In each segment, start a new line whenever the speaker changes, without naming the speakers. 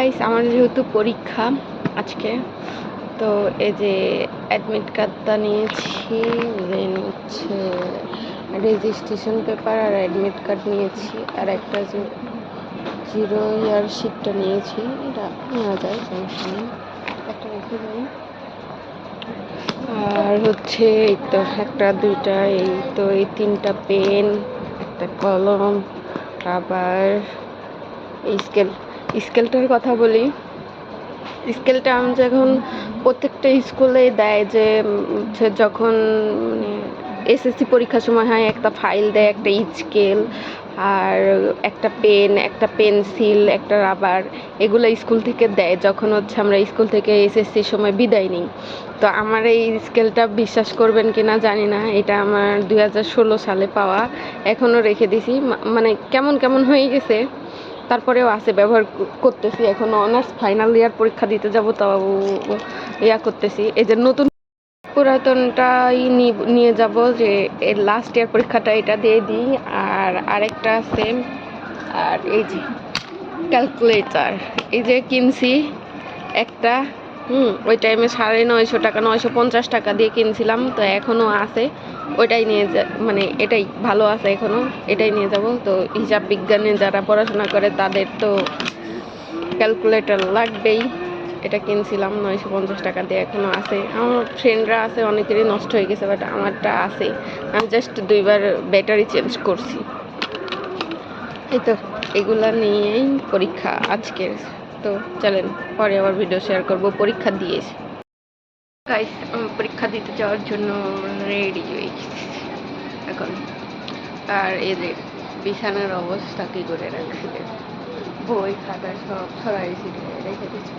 Guys আমার যেহেতু পরীক্ষা আজকে, তো এই যে অ্যাডমিট কার্ডটা নিয়েছি দেন হচ্ছে রেজিস্ট্রেশন পেপার আর অ্যাডমিট কার্ড নিয়েছি, আর একটা যে জিরো ইয়ার শিটটা নিয়েছি, এটা নেওয়া যায়, সমস্যা নেই, একটা রেখে যাই আর হচ্ছে এই তো একটা, দুইটা, এই তো এই তিনটা পেন, একটা কলম আবার এই স্কেল স্কেলটার কথা বলি। স্কেলটা আমি যখন প্রত্যেকটা স্কুলে দেয় যে হচ্ছে যখন মানে এসএসসি পরীক্ষার সময় হয়, একটা ফাইল দেয়, একটা স্কেল আর একটা পেন, একটা পেন্সিল, একটা রাবার এগুলো স্কুল থেকে দেয়। যখন হচ্ছে আমরা স্কুল থেকে এসএসসির সময় বিদায় নিই। তো আমার এই স্কেলটা বিশ্বাস করবেন কি না জানি না। এটা আমার দু হাজার ষোলো সালে পাওয়া। এখনও রেখে দিছি। মানে কেমন কেমন হয়ে গেছে? তারপরেও আছে, ব্যবহার করতেছি। এখন অনার্স ফাইনাল ইয়ার পরীক্ষা দিতে যাব, তাও ইয়া করতেছি। এই যে নতুন পুরাতনটাই নিয়ে যাব যে এর লাস্ট ইয়ার পরীক্ষাটা এটা দিয়ে দিই। আর আরেকটা সেম আর এই যে ক্যালকুলেটার এই যে কিনছি একটা হুম, ওই টাইমে সাড়ে নয়শো টাকা, নয়শো পঞ্চাশ টাকা দিয়ে কিনছিলাম, তো এখনও আছে। ওইটাই নিয়ে যা মানে এটাই ভালো আছে এখনও এটাই নিয়ে যাব। তো হিসাব বিজ্ঞানে যারা পড়াশোনা করে, তাদের তো ক্যালকুলেটর লাগবেই। এটা কিনছিলাম, নয়শো পঞ্চাশ টাকা দিয়ে এখনও আছে। আমার ফ্রেন্ডরা আছে, অনেকেরই নষ্ট হয়ে গেছে বাট আমারটা আছে। আমি জাস্ট দুইবার ব্যাটারি চেঞ্জ করছি। এই তো, এগুলা নিয়েই পরীক্ষা আজকের। তো চলেন, পরে আবার ভিডিও শেয়ার করব, পরীক্ষা দিয়েছি গাইস পরীক্ষা দিতে যাওয়ার জন্য রেডি এখন, আর যে বিছানার অবস্থা কি করে রাখছি দেখো। বই খাতা সব ছড়াইছি রেখে দিচ্ছি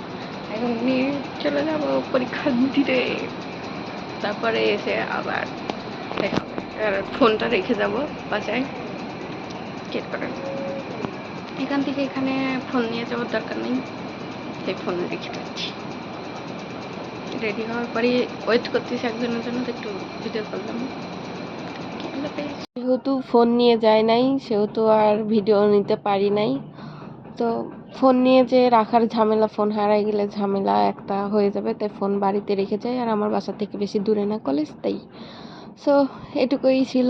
এখন নিয়ে চলে যাব পরীক্ষা দিতে। তারপরে এসে আবার আর ফোনটা রেখে যাব বাসায়। চেক করার। এখান থেকে এখানে ফোন নিয়ে যাওয়ার দরকার নেই। তাই ফোন রেখে যাচ্ছি। রেডি হওয়ার পরে ওয়েট করতেছি একজনের জন্য, তো একটু ভিডিও করলাম। যেহেতু ফোন নিয়ে যায় নাই, সেহেতু আর ভিডিও নিতে পারি নাই। তো ফোন নিয়ে যে রাখার ঝামেলা ফোন হারাই গেলে ঝামেলা একটা হয়ে যাবে, তাই ফোন বাড়িতে রেখে যাই। আর আমার বাসা থেকে বেশি দূরে না কলেজ তাই। সো এটুকুই ছিল।